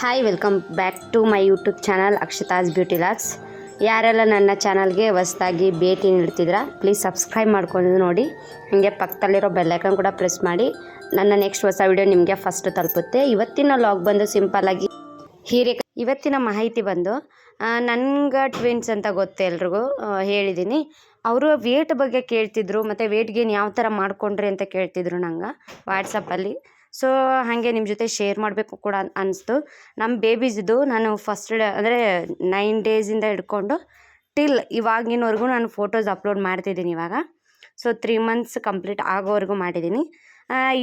Hi welcome back to my YouTube channel Akshata's beauty locks ಯಾರೆಲ್ಲ ನನ್ನ ಚಾನಲ್ಗೆ ಹೊಸ್ದಾಗಿ ಭೇಟಿ ನೀಡ್ತಿದ್ರ ಪ್ಲೀಸ್ ಸಬ್ಸ್ಕ್ರೈಬ್ ಮಾಡ್ಕೊಂಡು ನೋಡಿ. ಹಾಗೆ ಪಕ್ಕದಲ್ಲಿರೋ ಬೆಲ್ಲೈಕನ್ ಕೂಡ ಪ್ರೆಸ್ ಮಾಡಿ. ನನ್ನ ನೆಕ್ಸ್ಟ್ ಹೊಸ ವಿಡಿಯೋ ನಿಮಗೆ ಫಸ್ಟ್ ತಲುಪುತ್ತೆ. ಇವತ್ತಿನ ಲಾಗ್ ಬಂದು ಸಿಂಪಲ್ಲಾಗಿ ಹೀರೆ ಇವತ್ತಿನ ಮಾಹಿತಿ ಬಂದು ನನಗೆ ಟ್ವಿನ್ಸ್ ಅಂತ ಗೊತ್ತೆ ಎಲ್ರಿಗೂ ಹೇಳಿದ್ದೀನಿ ಅವರು ವೇಟ್ ಬಗ್ಗೆ ಕೇಳ್ತಿದ್ರು, ಮತ್ತು ವೇಟ್ ಗೇನ್ ಯಾವ ಥರ ಮಾಡಿಕೊಂಡ್ರಿ ಅಂತ ಕೇಳ್ತಿದ್ರು ನಂಗೆ ವಾಟ್ಸಪ್ಪಲ್ಲಿ ಸೊ ಹಾಗೆ ನಿಮ್ಮ ಜೊತೆ ಶೇರ್ ಮಾಡಬೇಕು ಕೂಡ ಅನ್ನಿಸ್ತು ನಮ್ಮ ಬೇಬೀಸ್ದು ನಾನು ಫಸ್ಟ್ ಅಂದರೆ ನೈನ್ ಡೇಸಿಂದ ಹಿಡ್ಕೊಂಡು ಟಿಲ್ ಇವಾಗಿನವರೆಗೂ ನಾನು ಫೋಟೋಸ್ ಅಪ್ಲೋಡ್ ಮಾಡ್ತಿದ್ದೀನಿ ಇವಾಗ. ಸೊ ತ್ರೀ ಮಂತ್ಸ್ ಕಂಪ್ಲೀಟ್ ಆಗೋವರೆಗೂ ಮಾಡಿದ್ದೀನಿ.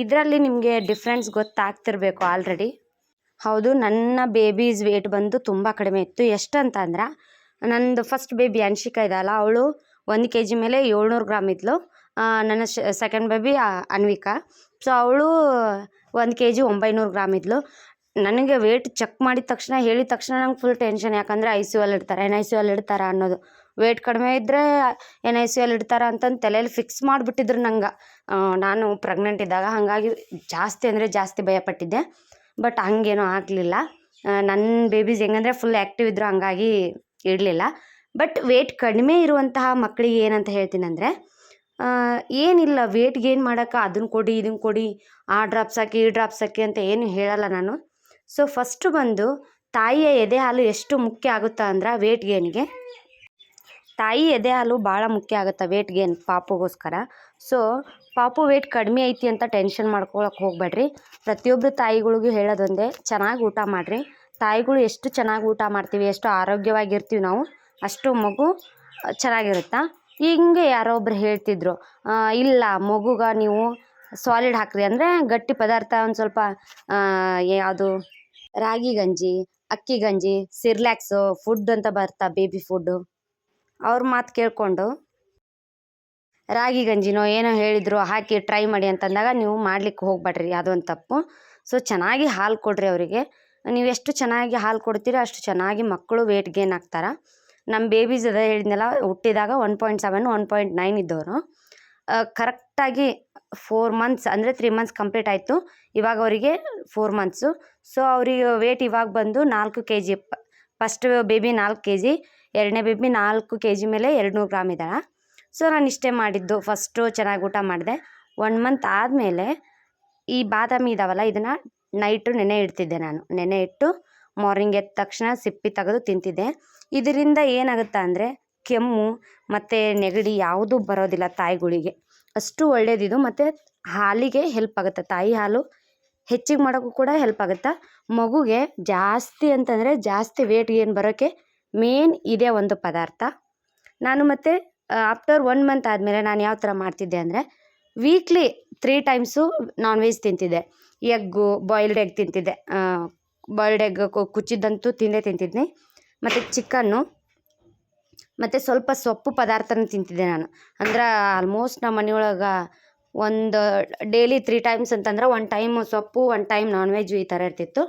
ಇದರಲ್ಲಿ ನಿಮಗೆ ಡಿಫ್ರೆನ್ಸ್ ಗೊತ್ತಾಗ್ತಿರ್ಬೇಕು ಆಲ್ರೆಡಿ ಹೌದು, ನನ್ನ ಬೇಬೀಸ್ ವೇಟ್ ಬಂದು ತುಂಬ ಕಡಿಮೆ ಇತ್ತು. ಎಷ್ಟು ಅಂತಂದ್ರೆ ನಂದು ಫಸ್ಟ್ ಬೇಬಿ ಅನ್ಶಿಕಾ ಇದಲ್ಲ ಅವಳು ಒಂದು ಕೆ ಜಿ ಮೇಲೆ ಏಳ್ನೂರು ಗ್ರಾಮ್ ಇದ್ಲು. ನನ್ನ ಸೆಕೆಂಡ್ ಬೇಬಿ ಅನ್ವಿಕಾ. ಸೊ ಅವಳು ಒಂದು ಕೆ ಜಿ ಒಂಬೈನೂರು ಗ್ರಾಮ್ ಇದ್ಲು. ನನಗೆ ವೇಟ್ ಚೆಕ್ ಮಾಡಿದ ತಕ್ಷಣ, ಹೇಳಿದ ತಕ್ಷಣ ನಂಗೆ ಫುಲ್ ಟೆನ್ಷನ್ ಯಾಕಂದರೆ ಐ ಸಿ ಯು ಅಲ್ಲಿ ಇಡ್ತಾರೆ. ಎನ್ ಐ ಸಿ ಯು ಅಲ್ಲಿ ಇಡ್ತಾರೆ ಅನ್ನೋದು. ವೇಟ್ ಕಡಿಮೆ ಇದ್ದರೆ ಎನ್ ಐ ಸಿ ಯು ಅಲ್ಲಿ ಇಡ್ತಾರೆ ಅಂತಂದು ತಲೆಯಲ್ಲಿ ಫಿಕ್ಸ್ ಮಾಡಿಬಿಟ್ಟಿದ್ರು ನಂಗೆ. ನಾನು ಪ್ರೆಗ್ನೆಂಟ್ ಇದ್ದಾಗ ಹಾಗಾಗಿ ಜಾಸ್ತಿ ಅಂದರೆ ಜಾಸ್ತಿ ಭಯಪಟ್ಟಿದ್ದೆ. ಬಟ್ ಹಂಗೇನೂ ಆಗಲಿಲ್ಲ. ನನ್ನ ಬೇಬೀಸ್ ಹೆಂಗಂದರೆ ಫುಲ್ ಆ್ಯಕ್ಟಿವ್ ಇದ್ದರು ಹಂಗಾಗಿ ಇಡಲಿಲ್ಲ. ಬಟ್ ವೇಟ್ ಕಡಿಮೆ ಇರುವಂತಹ ಮಕ್ಕಳಿಗೆ ಏನಂತ ಹೇಳ್ತೀನಿ ಅಂದರೆ ಏನಿಲ್ಲ ವೇಟ್ ಗೇನ್ ಮಾಡೋಕೆ ಅದನ್ನು ಕೊಡಿ ಇದನ್ನು ಕೊಡಿ, ಆ ಡ್ರಾಪ್ಸ್ ಹಾಕಿ, ಈ ಡ್ರಾಪ್ಸ್ ಹಾಕಿ ಅಂತ ಏನು ಹೇಳಲ್ಲ ನಾನು. ಸೊ ಫಸ್ಟು ಬಂದು ತಾಯಿಯ ಎದೆ ಹಾಲು ಎಷ್ಟು ಮುಖ್ಯ ಆಗುತ್ತಾ ಅಂದ್ರೆ ವೇಟ್ ಗೇನ್ಗೆ ತಾಯಿ ಎದೆ ಹಾಲು ಭಾಳ ಮುಖ್ಯ ಆಗುತ್ತೆ ವೇಟ್ ಗೇನ್ ಪಾಪುಗೋಸ್ಕರ. ಸೊ ಪಾಪು ವೇಟ್ ಕಡಿಮೆ ಐತಿ ಅಂತ ಟೆನ್ಷನ್ ಮಾಡ್ಕೊಳಕ್ಕೆ ಹೋಗ್ಬೇಡ್ರಿ. ಪ್ರತಿಯೊಬ್ಬರು ತಾಯಿಗಳಿಗೂ ಹೇಳೋದೊಂದೇ, ಚೆನ್ನಾಗಿ ಊಟ ಮಾಡಿರಿ. ತಾಯಿಗಳು ಎಷ್ಟು ಚೆನ್ನಾಗಿ ಊಟ ಮಾಡ್ತೀವಿ, ಎಷ್ಟು ಆರೋಗ್ಯವಾಗಿರ್ತೀವಿ ನಾವು, ಅಷ್ಟು ಮಗು ಚೆನ್ನಾಗಿರುತ್ತಾ? ಹಿಂಗೆ ಯಾರೋ ಒಬ್ರು ಹೇಳ್ತಿದ್ರು ಇಲ್ಲ ಮಗುಗೆ ನೀವು ಸಾಲಿಡ್ ಹಾಕ್ರಿ. ಅಂದರೆ ಗಟ್ಟಿ ಪದಾರ್ಥ ಒಂದು ಸ್ವಲ್ಪ ಯಾವುದು ರಾಗಿ ಗಂಜಿ, ಅಕ್ಕಿ ಗಂಜಿ ಸಿರ್ಲ್ಯಾಕ್ಸು ಫುಡ್ ಅಂತ ಬರ್ತಾ ಬೇಬಿ ಫುಡ್ಡು ಅವ್ರ ಮಾತು ಕೇಳಿಕೊಂಡು, ರಾಗಿ ಗಂಜಿನೋ ಏನೋ ಹೇಳಿದ್ರು, ಹಾಕಿ ಟ್ರೈ ಮಾಡಿ ಅಂತಂದಾಗ ನೀವು ಮಾಡ್ಲಿಕ್ಕೆ ಹೋಗ್ಬೇಡ್ರಿ ಅದೊಂದು ತಪ್ಪು. ಸೊ ಚೆನ್ನಾಗಿ ಹಾಲು ಕೊಡ್ರಿ ಅವರಿಗೆ. ನೀವು ಎಷ್ಟು ಚೆನ್ನಾಗಿ ಹಾಲು ಕೊಡ್ತೀರಿ ಅಷ್ಟು ಚೆನ್ನಾಗಿ ಮಕ್ಕಳು ವೇಟ್ ಗೇನ್ ಆಗ್ತಾರೆ. ನಮ್ಮ ಬೇಬೀಸ್ ಅದ ಹೇಳಿದ್ನಲ್ಲ, ಹುಟ್ಟಿದಾಗ one point seven one point nine ಇದ್ದವರು. ಕರೆಕ್ಟಾಗಿ ಫೋರ್ ಮಂತ್ಸ್ ಅಂದರೆ ತ್ರೀ ಮಂತ್ಸ್ ಕಂಪ್ಲೀಟ್ ಆಯಿತು. ಇವಾಗ ಅವರಿಗೆ ಫೋರ್ ಮಂತ್ಸು ಸೊ ಅವರಿಗೆ ವೇಟ್ ಇವಾಗ ಬಂದು ನಾಲ್ಕು ಕೆ ಜಿ ಫಸ್ಟ್ ಬೇಬಿ ನಾಲ್ಕು ಕೆ ಜಿ ಎರಡನೇ ಬೇಬಿ ನಾಲ್ಕು ಕೆ ಜಿ ಮೇಲೆ ಎರಡು ನೂರು ಗ್ರಾಮ್ ಇದ್ದಾಳೆ. ಸೊ ನಾನು ಇಷ್ಟೇ ಮಾಡಿದ್ದು. ಫಸ್ಟು ಚೆನ್ನಾಗಿ ಊಟ ಮಾಡಿದೆ. ಒನ್ ಮಂತ್ ಆದಮೇಲೆ ಈ ಬಾದಾಮಿ ಇದಾವಲ್ಲ, ಇದನ್ನು ನೈಟು ನೆನೆ ಇಡ್ತಿದ್ದೆ ನಾನು. ನೆನೆ ಇಟ್ಟು ಮಾರ್ನಿಂಗ್ ಎದ್ದ ತಕ್ಷಣ ಸಿಪ್ಪಿ ತೆಗೆದು ತಿಂತಿದ್ದೆ. ಇದರಿಂದ ಏನಾಗುತ್ತೆ ಅಂದರೆ ಕೆಮ್ಮು ಮತ್ತು ನೆಗಡಿ ಯಾವುದೂ ಬರೋದಿಲ್ಲ ತಾಯಿಗಳಿಗೆ. ಅಷ್ಟು ಒಳ್ಳೆಯದಿದು ಮತ್ತು ಹಾಲಿಗೆ ಹೆಲ್ಪ್ ಆಗುತ್ತೆ. ತಾಯಿ ಹಾಲು ಹೆಚ್ಚಿಗೆ ಮಾಡೋಕ್ಕೂ ಕೂಡ ಹೆಲ್ಪ್ ಆಗುತ್ತೆ. ಮಗುಗೆ ಜಾಸ್ತಿ ಅಂತಂದರೆ ಜಾಸ್ತಿ ವೇಟ್ ಏನು ಬರೋಕ್ಕೆ ಮೇನ್ ಇದೇ ಒಂದು ಪದಾರ್ಥ. ನಾನು ಮತ್ತು ಆಫ್ಟರ್ ಒನ್ ಮಂತ್ ಆದಮೇಲೆ ನಾನು ಯಾವ ಥರ ಮಾಡ್ತಿದ್ದೆ ಅಂದರೆ weekly three times non veg ತಿಂತಿದ್ದೆ. Egg boiled egg ತಿಂತಿದ್ದೆ. ಬಾಯ್ಲ್ಡ್ ಎಗ್ ಕುಚ್ಚಿದ್ದಂತೂ ತಿಂದೇ ತಿಂತಿದ್ನಿ. ಮತ್ತು ಚಿಕನ್ನು ಮತ್ತು ಸ್ವಲ್ಪ ಸೊಪ್ಪು ಪದಾರ್ಥನ ತಿಂತಿದ್ದೆ ನಾನು. ಅಂದ್ರೆ ಆಲ್ಮೋಸ್ಟ್ ನಮ್ಮ ಮನೆಯೊಳಗೆ ಒಂದು ಡೈಲಿ ತ್ರೀ ಟೈಮ್ಸ್ ಅಂತಂದ್ರೆ ಒನ್ ಟೈಮ್ ಸೊಪ್ಪು ಒನ್ ಟೈಮ್ ನಾನ್ ವೆಜ್ ಈ ಥರ ಇರ್ತಿತ್ತು.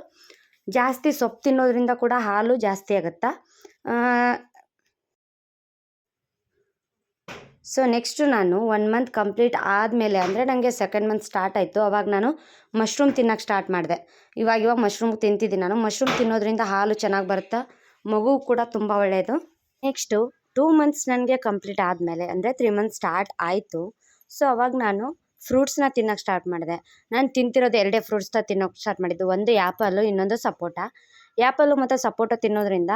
ಜಾಸ್ತಿ ಸೊಪ್ಪು ತಿನ್ನೋದ್ರಿಂದ ಕೂಡ ಹಾಲು ಜಾಸ್ತಿ ಆಗುತ್ತಾ? ಸೊ ನೆಕ್ಸ್ಟು ನಾನು ಒನ್ ಮಂತ್ ಕಂಪ್ಲೀಟ್ ಆದಮೇಲೆ ಅಂದರೆ ನನಗೆ ಸೆಕೆಂಡ್ ಮಂತ್ ಸ್ಟಾರ್ಟ್ ಆಯಿತು. ಅವಾಗ ನಾನು ಮಶ್ರೂಮ್ ತಿನ್ನೋಕೆ ಸ್ಟಾರ್ಟ್ ಮಾಡಿದೆ. ಇವಾಗ ಇವಾಗ ಮಶ್ರೂಮ್ ತಿಂತಿದ್ದೀನಿ ನಾನು. ಮಶ್ರೂಮ್ ತಿನ್ನೋದ್ರಿಂದ ಹಾಲು ಚೆನ್ನಾಗಿ ಬರುತ್ತೆ? ಮಗು ಕೂಡ ತುಂಬ ಒಳ್ಳೆಯದು ನೆಕ್ಸ್ಟು ಟೂ ಮಂತ್ಸ್ ನನಗೆ ಕಂಪ್ಲೀಟ್ ಆದಮೇಲೆ ಅಂದರೆ ತ್ರೀ ಮಂತ್ಸ್ ಸ್ಟಾರ್ಟ್ ಆಯಿತು. ಸೊ ಅವಾಗ ನಾನು ಫ್ರೂಟ್ಸ್ನ ತಿನ್ನೋಕೆ ಸ್ಟಾರ್ಟ್ ಮಾಡಿದೆ. ನಾನು ತಿಂತಿರೋದು ಎರಡೇ ಫ್ರೂಟ್ಸ್ನ ತಿನ್ನೋಕೆ ಸ್ಟಾರ್ಟ್ ಮಾಡಿದ್ದು. ಒಂದು ಆ್ಯಪಲ್ಲು ಇನ್ನೊಂದು ಸಪೋಟ. ಆ್ಯಪಲ್ಲು ಮತ್ತು ಸಪೋಟ ತಿನ್ನೋದ್ರಿಂದ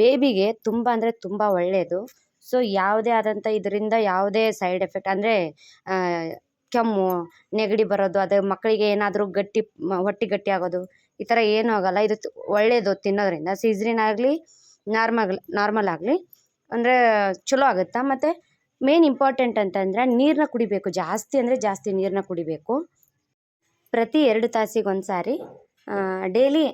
ಬೇಬಿಗೆ ತುಂಬ ಅಂದರೆ ತುಂಬ ಒಳ್ಳೆಯದು ಸೊ, ಯಾವುದೇ ಆದಂಥ ಇದರಿಂದ ಯಾವುದೇ ಸೈಡ್ ಎಫೆಕ್ಟ್ ಅಂದರೆ ಕೆಮ್ಮು, ನೆಗಡಿ ಬರೋದು, ಅದು ಮಕ್ಕಳಿಗೆ ಏನಾದರೂ ಗಟ್ಟಿ ಹೊಟ್ಟೆ ಗಟ್ಟಿ ಆಗೋದು, ಈ ಥರ ಏನೂ ಆಗೋಲ್ಲ. ಇದು ಒಳ್ಳೆಯದು ತಿನ್ನೋದ್ರಿಂದ. ಸೀಸ್ರಿನ್ ಆಗಲಿ, ನಾರ್ಮಲ್ ನಾರ್ಮಲ್ ಆಗಲಿ, ಅಂದರೆ ಚಲೋ ಆಗುತ್ತೆ? ಮತ್ತು ಮೇನ್ ಇಂಪಾರ್ಟೆಂಟ್ ಅಂತಂದರೆ ನೀರನ್ನ ಕುಡಿಬೇಕು. ಜಾಸ್ತಿ ಅಂದರೆ ಜಾಸ್ತಿ ನೀರನ್ನ ಕುಡಿಬೇಕು. ಪ್ರತಿ ಎರಡು ತಾಸಿಗೆ ಒಂದು ಸಾರಿ ಡೈಲಿ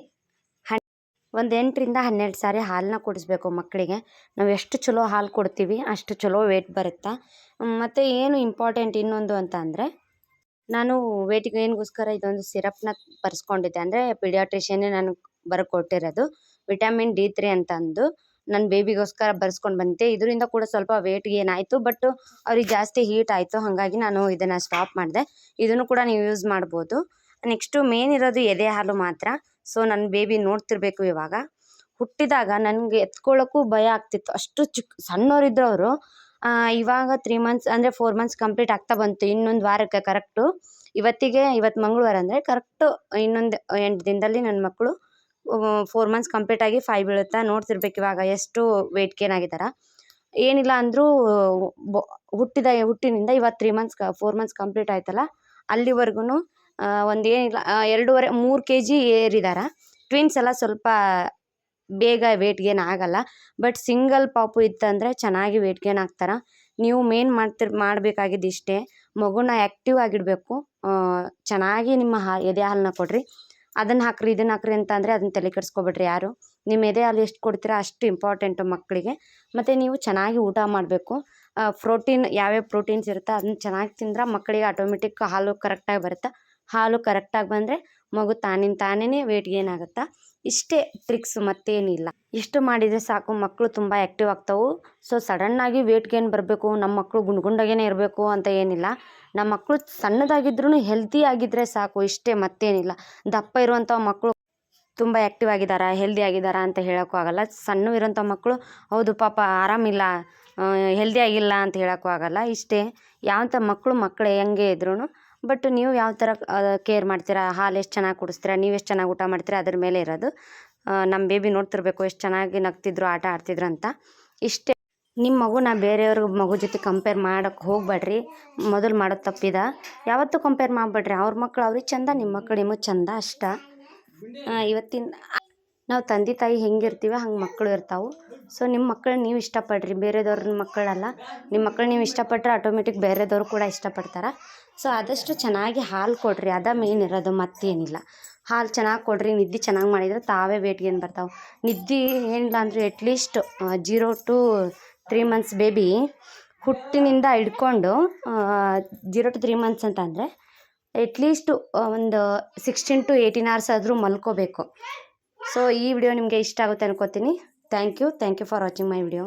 ಒಂದು ಎಂಟರಿಂದ ಹನ್ನೆರಡು ಸಾರಿ ಹಾಲನ್ನ ಕುಡಿಸ್ಬೇಕು ಮಕ್ಕಳಿಗೆ. ನಾವು ಎಷ್ಟು ಚಲೋ ಹಾಲು ಕೊಡ್ತೀವಿ, ಅಷ್ಟು ಚಲೋ ವೇಟ್ ಬರುತ್ತೆ? ಮತ್ತು ಏನು ಇಂಪಾರ್ಟೆಂಟ್ ಇನ್ನೊಂದು ಅಂತ ನಾನು ವೇಟ್ ಗೇನ್ಗೋಸ್ಕರ ಇದೊಂದು ಸಿರಪ್ನ ಬರ್ಸ್ಕೊಂಡಿದ್ದೆ. ಅಂದರೆ ಪಿಡಿಯಾಟ್ರಿಷಿಯನ್ನೇ ನನಗೆ ಬರ್ಕೊಟ್ಟಿರೋದು. ವಿಟಮಿನ್ ಡಿ ತ್ರೀ ಅಂತಂದು ನನ್ನ ಬೇಬಿಗೋಸ್ಕರ ಬರ್ಸ್ಕೊಂಡು ಬಂದಿದ್ದೆ. ಇದರಿಂದ ಕೂಡ ಸ್ವಲ್ಪ ವೇಟ್ ಗೇನ್ ಆಯಿತು ಬಟ್ ಅವ್ರಿಗೆ ಜಾಸ್ತಿ ಹೀಟ್ ಆಯಿತು. ಹಾಗಾಗಿ ನಾನು ಇದನ್ನು ಸ್ಟಾಪ್ ಮಾಡಿದೆ. ಇದನ್ನು ಕೂಡ ನೀವು ಯೂಸ್ ಮಾಡ್ಬೋದು. ನೆಕ್ಸ್ಟು ಮೇನ್ ಇರೋದು ಎದೆ ಹಾಲು ಮಾತ್ರ. ಸೊ ನನ್ನ ಬೇಬಿ ನೋಡ್ತಿರ್ಬೇಕು ಇವಾಗ. ಹುಟ್ಟಿದಾಗ ನನಗೆ ಎತ್ಕೊಳ್ಳೋಕ್ಕೂ ಭಯ ಆಗ್ತಿತ್ತು. ಅಷ್ಟು ಚಿಕ್ಕ ಸಣ್ಣವರಿದ್ರು ಅವರು. ಇವಾಗ ತ್ರೀ ಮಂತ್ಸ್ ಅಂದರೆ ಫೋರ್ ಮಂತ್ಸ್ ಕಂಪ್ಲೀಟ್ ಆಗ್ತಾ ಬಂತು. ಇನ್ನೊಂದು ವಾರಕ್ಕೆ ಕರೆಕ್ಟು ಇವತ್ತಿಗೆ ಇವತ್ತು ಮಂಗಳವಾರ ಅಂದರೆ ಕರೆಕ್ಟು ಇನ್ನೊಂದು ಎಂಟು ದಿನದಲ್ಲಿ ನನ್ನ ಮಕ್ಕಳು ಫೋರ್ ಮಂತ್ಸ್ ಕಂಪ್ಲೀಟ್ ಆಗಿ ಫೈವ್ ಬೀಳುತ್ತಾ ನೋಡ್ತಿರ್ಬೇಕು ಇವಾಗ ಎಷ್ಟು ವೆಯ್ಟ್ ಗೇನ್ ಆಗಿದಾರ. ಏನಿಲ್ಲ ಅಂದರೂ ಹುಟ್ಟಿದ, ಹುಟ್ಟಿನಿಂದ ಇವತ್ತು three months four months complete ಆಯ್ತಲ್ಲ ಅಲ್ಲಿವರೆಗೂ ಒಂದು ಏನಿಲ್ಲ ಎರಡೂವರೆ, ಮೂರು ಕೆ ಜಿ ಏರಿದ್ದಾರೆ ಟ್ವಿನ್ಸ್ ಎಲ್ಲ ಸ್ವಲ್ಪ ಬೇಗ ವೇಟ್ ಗೇನ್ ಆಗೋಲ್ಲ. ಬಟ್ ಸಿಂಗಲ್ ಪಾಪು ಇತ್ತಂದರೆ ಚೆನ್ನಾಗಿ ವೇಟ್ ಗೇನ್ ಆಗ್ತಾರೆ. ನೀವು ಮೇನ್ ಮಾಡ್ತಿರ್ ಮಾಡಬೇಕಾಗಿದ್ದು ಇಷ್ಟೇ. ಮಗುನ ಆ್ಯಕ್ಟಿವ್ ಆಗಿಡಬೇಕು. ಚೆನ್ನಾಗಿ ನಿಮ್ಮ ಹಾ ಎದೆ ಹಾಲನ್ನ ಕೊಡಿರಿ. ಅದನ್ನು ಹಾಕ್ರಿ ಇದನ್ನು ಹಾಕ್ರಿ ಅಂತ ಅಂದರೆ ಅದನ್ನ ತಲೆ ಕೆಡಿಸ್ಕೊಬೇಡ್ರಿ ಯಾರು. ನಿಮ್ಮ ಎದೆ ಹಾಲು ಎಷ್ಟು ಕೊಡ್ತೀರಾ ಅಷ್ಟು ಇಂಪಾರ್ಟೆಂಟು ಮಕ್ಕಳಿಗೆ ಮತ್ತು ನೀವು ಚೆನ್ನಾಗಿ ಊಟ ಮಾಡಬೇಕು. ಪ್ರೋಟೀನ್, ಯಾವ್ಯಾವ ಪ್ರೋಟೀನ್ಸ್ ಇರುತ್ತೆ ಅದನ್ನ ಚೆನ್ನಾಗಿ ತಿಂದ್ರೆ ಮಕ್ಕಳಿಗೆ ಆಟೋಮೆಟಿಕ್ ಹಾಲು ಕರೆಕ್ಟಾಗಿ ಬರುತ್ತೆ? ಹಾಲು ಕರೆಕ್ಟಾಗಿ ಬಂದರೆ ಮಗು ತಾನಿಂದ ತಾನೇ ವೇಟ್ ಗೇನ್ ಆಗುತ್ತೆ? ಇಷ್ಟೇ ಟ್ರಿಕ್ಸ್ ಮತ್ತೇನಿಲ್ಲ. ಇಷ್ಟು ಮಾಡಿದರೆ ಸಾಕು ಮಕ್ಕಳು ತುಂಬ ಆ್ಯಕ್ಟಿವ್ ಆಗ್ತಾವೆ. ಸೊ ಸಡನ್ನಾಗಿ ವೇಟ್ ಗೇನ್ ಬರಬೇಕು ನಮ್ಮ ಮಕ್ಕಳು ಗುಂಡು ಗುಂಡಾಗೇ ಇರಬೇಕು ಅಂತ ಏನಿಲ್ಲ. ನಮ್ಮ ಮಕ್ಕಳು ಸಣ್ಣದಾಗಿದ್ರೂ ಹೆಲ್ತಿ ಆಗಿದ್ದರೆ ಸಾಕು, ಇಷ್ಟೇ ಮತ್ತೇನಿಲ್ಲ. ದಪ್ಪ ಇರುವಂಥ ಮಕ್ಕಳು ತುಂಬ ಆ್ಯಕ್ಟಿವ್ ಆಗಿದ್ದಾರಾ ಹೆಲ್ದಿ ಆಗಿದ್ದಾರಾ ಅಂತ ಹೇಳೋಕ್ಕೂ ಆಗಲ್ಲ. ಸಣ್ಣ ಇರೋಂಥ ಮಕ್ಕಳು ಹೌದು ಪಾಪ ಆರಾಮಿಲ್ಲ ಹೆಲ್ದಿ ಆಗಿಲ್ಲ ಅಂತ ಹೇಳೋಕ್ಕೂ ಆಗಲ್ಲ. ಇಷ್ಟೇ. ಯಾವಂಥ ಮಕ್ಕಳು ಮಕ್ಕಳೇ ಹೆಂಗೆ ಇದ್ರೂ ಬಟ್ ನೀವು ಯಾವ ಥರ ಕೇರ್ ಮಾಡ್ತೀರಾ? ಹಾಲು ಎಷ್ಟು ಚೆನ್ನಾಗಿ ಕುಡಿಸ್ತೀರಾ? ನೀವು ಎಷ್ಟು ಚೆನ್ನಾಗಿ ಊಟ ಮಾಡ್ತೀರಾ? ಅದ್ರ ಮೇಲೆ ಇರೋದು. ನಮ್ಮ ಬೇಬಿ ನೋಡ್ತಿರ್ಬೇಕು, ಎಷ್ಟು ಚೆನ್ನಾಗಿ ನಗ್ತಿದ್ರು, ಆಟ ಆಡ್ತಿದ್ರು ಅಂತ. ಇಷ್ಟೇ. ನಿಮ್ಮ ಮಗುನ ಬೇರೆಯವ್ರ ಮಗು ಜೊತೆ ಕಂಪೇರ್ ಮಾಡೋಕ್ಕೆ ಹೋಗ್ಬೇಡ್ರಿ. ಮೊದಲು ಮಾಡೋದು ತಪ್ಪಿದ. ಯಾವತ್ತೂ ಕಂಪೇರ್ ಮಾಡಬೇಡ್ರಿ. ಅವ್ರ ಮಕ್ಕಳು ಅವ್ರಿಗೆ ಚಂದ ನಿಮ್ಮ ಮಕ್ಕಳು ನಿಮಗೆ ಚಂದ ಅಷ್ಟ. ಇವತ್ತಿನ, ನಾವು ತಂದೆ ತಾಯಿ ಹೆಂಗಿರ್ತೀವಿ, ಹಂಗೆ ಮಕ್ಕಳು ಇರ್ತಾವೆ. ಸೊ ನಿಮ್ಮ ಮಕ್ಕಳನ್ನ ನೀವು ಇಷ್ಟಪಡ್ರಿ. ಬೇರೆದವ್ರ ಮಕ್ಕಳಲ್ಲ. ನಿಮ್ಮ ಮಕ್ಕಳು ನೀವು ಇಷ್ಟಪಟ್ಟರೆ ಆಟೋಮೆಟಿಕ್ ಬೇರೆದವ್ರು ಕೂಡ ಇಷ್ಟಪಡ್ತಾರೆ. ಸೊ ಆದಷ್ಟು ಚೆನ್ನಾಗಿ ಹಾಲು ಕೊಡ್ರಿ, ಅದ ಮೇನ್ ಇರೋದು ಮತ್ತೇನಿಲ್ಲ. ಹಾಲು ಚೆನ್ನಾಗಿ ಕೊಡ್ರಿ, ನಿದ್ದೆ ಚೆನ್ನಾಗಿ ಮಾಡಿದರೆ ತಾವೇ ವೇಟ್ ಗೇನ್ ಬರ್ತಾವೆ. ನಿದ್ದೆ ಏನಿಲ್ಲ ಅಂದರೆ at least zero to three months baby ಹುಟ್ಟಿನಿಂದ ಹಿಡ್ಕೊಂಡು ಜೀರೋ ಟು ತ್ರೀ ಮಂತ್ಸ್ ಅಂತ ಅಂದರೆ ಎಟ್ಲೀಸ್ಟು ಒಂದು ಸಿಕ್ಸ್ಟೀನ್ ಟು ಏಯ್ಟೀನ್ ಅವರ್ಸ್ ಆದರೂ ಮಲ್ಕೋಬೇಕು. ಸೊ ಈ ವಿಡಿಯೋ ನಿಮಗೆ ಇಷ್ಟ ಆಗುತ್ತೆ ಅನ್ಕೋತೀನಿ. Thank you thank you for watching my video